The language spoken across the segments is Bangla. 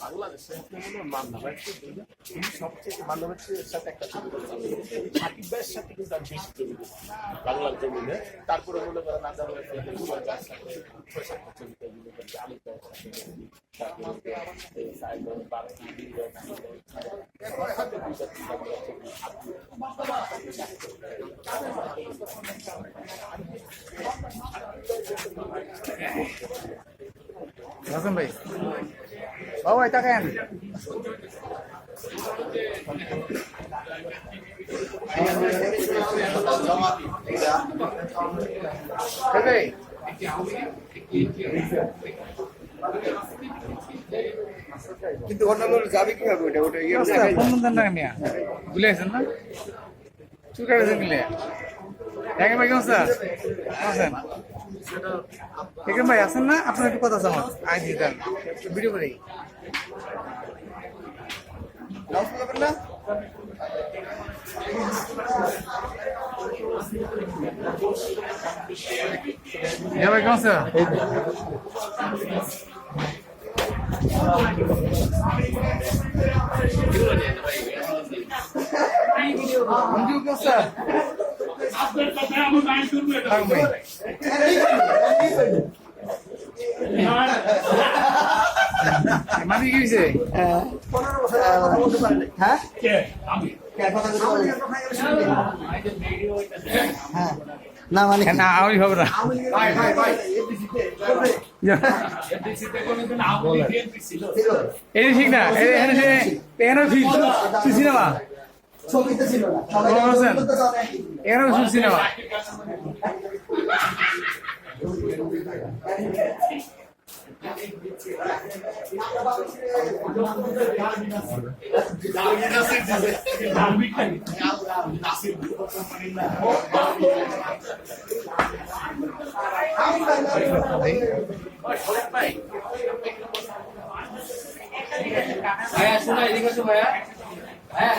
বাংলাদেশে একটা হলো মান্না ভাই তিনি সবচেয়ে মান্না ভাইয়ের সাথে একটা ছবি সাকিব ভাইয়ের সাথে কিন্তু আমি বেশি ছবি তারপরে মনে করেন আদার ভাইয়ের সাথে ছবি তারপরে হাসান ভাই। ও ভাই তাকান কিন্তু অন্যান্য যাবে কীভাবে ওটা? ওটা ইয়ে ভুলে গেছেন না চুল কাটেছেন মিলে দেখেন ভাই কেমন স্যার আছেন? দেখেন ভাই আছেন না? আপনার একটু কথা আছে আই দিয়ে দেন ভিডিও করে না? ভাই কেমন স্যার মঞ্জু কেমন স্যার থাকুন ভাই মানে কি? হয়েছে হ্যাঁ না মানে হ্যাঁ, না আমি হবে না। এই ঠিক না এখানে সিনেমা? ছবিতে ছিল না। সবাই? এখানে শুধু সিনেমা। ভাইয়া শোনা এদিকে ভাইয়া। হ্যাঁ।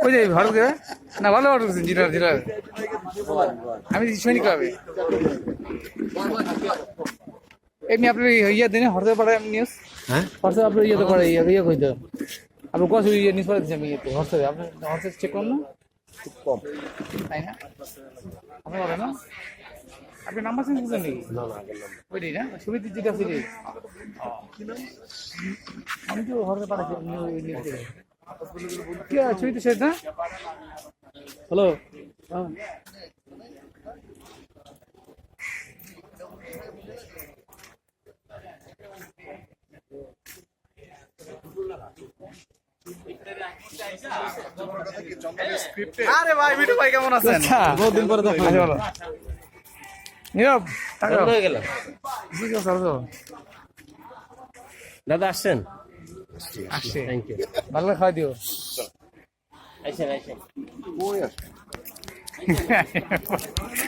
কই যাই ঘর কে না ভালো করছেন জিরার জিরার। আমি সৈনিক হবে। এমনি আপনি ইয়ে দিনে হরতে পারে নিউজ হ্যাঁ? হোয়াটসঅ্যাপ আপনার ইয়েতে পারে ইয়ে ইয়ে কই দাও আপনি কত ইয়ে নিউজ পাঠাচ্ছি আমি ইয়েতে হোয়াটসঅ্যাপে আপনি হোয়াটসঅ্যাপ চেক করুন না? খুব কম। তাই না? আপনি বলেন না? আপনি নাম্বার চেঞ্জ করছেন নাকি? না না ওইটাই না? সুবিধা যেটা আছে আমি তো হোয়াটসঅ্যাপ পাঠাচ্ছি নিউজ তো হ্যালো? আরে ভাই মিঠু ভাই কেমন আছেন? বহুদিন পরে দেখা ভালো নীরব হয়ে গেল। দাদা আসছেন? আসছে থ্যাংক ইউ ভালো খাওয়া দিও। ওই আছে